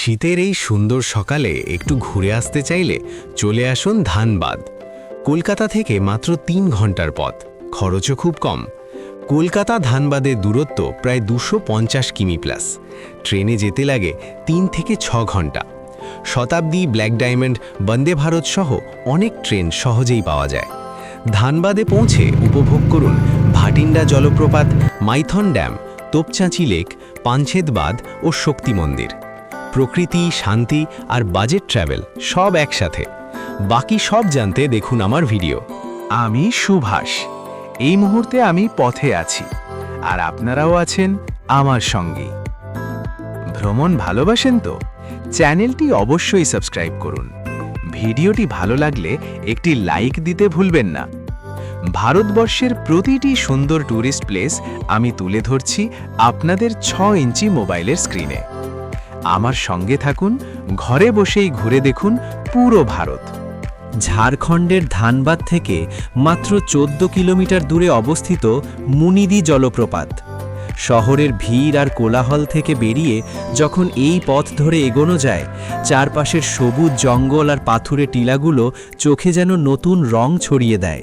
শীতের এই সুন্দর সকালে একটু ঘুরে আসতে চাইলে চলে আসুন ধানবাদ। কলকাতা থেকে মাত্র তিন ঘণ্টার পথ, খরচও খুব কম। কলকাতা ধানবাদের দূরত্ব প্রায় দুশো কিমি প্লাস। ট্রেনে যেতে লাগে তিন থেকে ছ ঘণ্টা। শতাব্দী ব্ল্যাক ডায়মন্ড, বন্দে ভারত সহ অনেক ট্রেন সহজেই পাওয়া যায়। ধানবাদে পৌঁছে উপভোগ করুন ভাটিন্ডা জলপ্রপাত, মাইথন ড্যাম, তোপচাঁচি লেক পাঞ্ছেদ বাঁধ ও শক্তি মন্দির। প্রকৃতি, শান্তি আর বাজেট ট্রাভেল সব একসাথে। বাকি সব জানতে দেখুন আমার ভিডিও আমি সুভাষ। এই মুহূর্তে আমি পথে আছি, আর আপনারাও আছেন আমার সঙ্গে। ভ্রমণ ভালোবাসেন তো? চ্যানেলটি অবশ্যই সাবস্ক্রাইব করুন। ভিডিওটি ভালো লাগলে একটি লাইক দিতে ভুলবেন না। ভারতবর্ষের প্রতিটি সুন্দর ট্যুরিস্ট প্লেস আমি তুলে ধরছি আপনাদের ছ ইঞ্চি মোবাইলের স্ক্রিনে আমার সঙ্গে থাকুন, ঘরে বসেই ঘুরে দেখুন পুরো ভারত। ঝাড়খণ্ডের ধানবাদ থেকে মাত্র চোদ্দ কিলোমিটার দূরে অবস্থিত মুনিদি জলপ্রপাত। শহরের ভিড় আর কোলাহল থেকে বেরিয়ে যখন এই পথ ধরে এগোনো যায়, চারপাশের সবুজ জঙ্গল আর পাথুরে টিলাগুলো চোখে যেন নতুন রং ছড়িয়ে দেয়।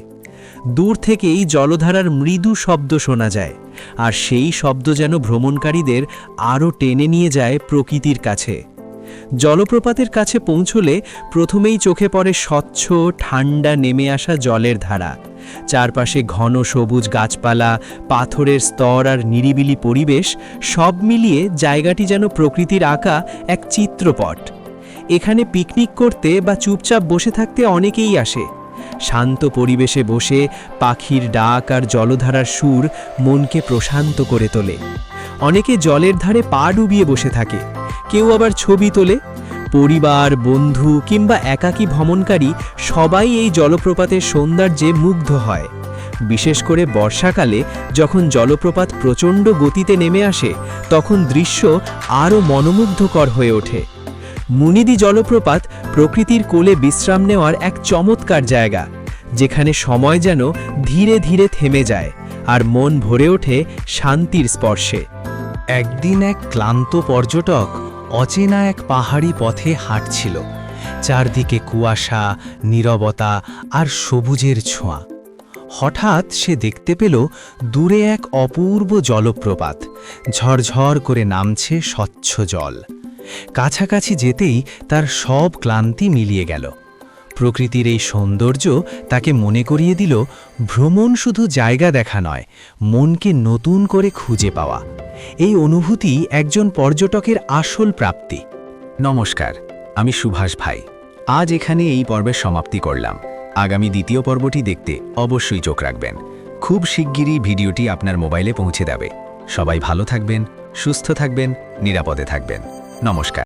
দূর থেকেই জলধারার মৃদু শব্দ শোনা যায়, আর সেই শব্দ যেন ভ্রমণকারীদের আরও টেনে নিয়ে যায় প্রকৃতির কাছে। জলপ্রপাতের কাছে পৌঁছলে প্রথমেই চোখে পড়ে স্বচ্ছ, ঠান্ডা নেমে আসা জলের ধারা। চারপাশে ঘন সবুজ গাছপালা, পাথরের স্তর আর নিরিবিলি পরিবেশ, সব মিলিয়ে জায়গাটি যেন প্রকৃতির আঁকা এক চিত্রপট। এখানে পিকনিক করতে বা চুপচাপ বসে থাকতে অনেকেই আসে শান্ত পরিবেশে বসে পাখির ডাক আর জলধারার সুর মনকে প্রশান্ত করে তোলে। অনেকে জলের ধারে পা ডুবিয়ে বসে থাকে। কেউ আবার ছবি তোলে। পরিবার, বন্ধু কিংবা একাকী ভ্রমণকারী সবাই এই জলপ্রপাতের সৌন্দর্যে মুগ্ধ হয়। বিশেষ করে বর্ষাকালে যখন জলপ্রপাত প্রচণ্ড গতিতে নেমে আসে, তখন দৃশ্য আরও মনোমুগ্ধকর হয়ে ওঠে। মুনিদি জলপ্রপাত প্রকৃতির কোলে বিশ্রাম নেওয়ার এক চমৎকার জায়গা, যেখানে সময় যেন ধীরে ধীরে থেমে যায় আর মন ভরে ওঠে শান্তির স্পর্শে। একদিন এক ক্লান্ত পর্যটক অচেনা এক পাহাড়ি পথে হাঁটছিল, চারদিকে কুয়াশা, নীরবতা আর সবুজের ছোঁয়া। হঠাৎ সে দেখতে পেল দূরে এক অপূর্ব জলপ্রপাত, ঝরঝর করে নামছে স্বচ্ছ জল। কাছাকাছি যেতেই তার সব ক্লান্তি মিলিয়ে গেল। প্রকৃতির এই সৌন্দর্য তাকে মনে করিয়ে দিল, ভ্রমণ শুধু জায়গা দেখা নয়, মনকে নতুন করে খুঁজে পাওয়া। এই অনুভূতি একজন পর্যটকের আসল প্রাপ্তি। নমস্কার, আমি সুভাষ ভাই। আজ এখানে এই পর্বের সমাপ্তি করলাম। আগামী দ্বিতীয় পর্বটি দেখতে অবশ্যই চোখ রাখবেন। খুব শিগগিরই ভিডিওটি আপনার মোবাইলে পৌঁছে দেবে সবাই ভালো থাকবেন, সুস্থ থাকবেন, নিরাপদে থাকবেন। নমস্কার।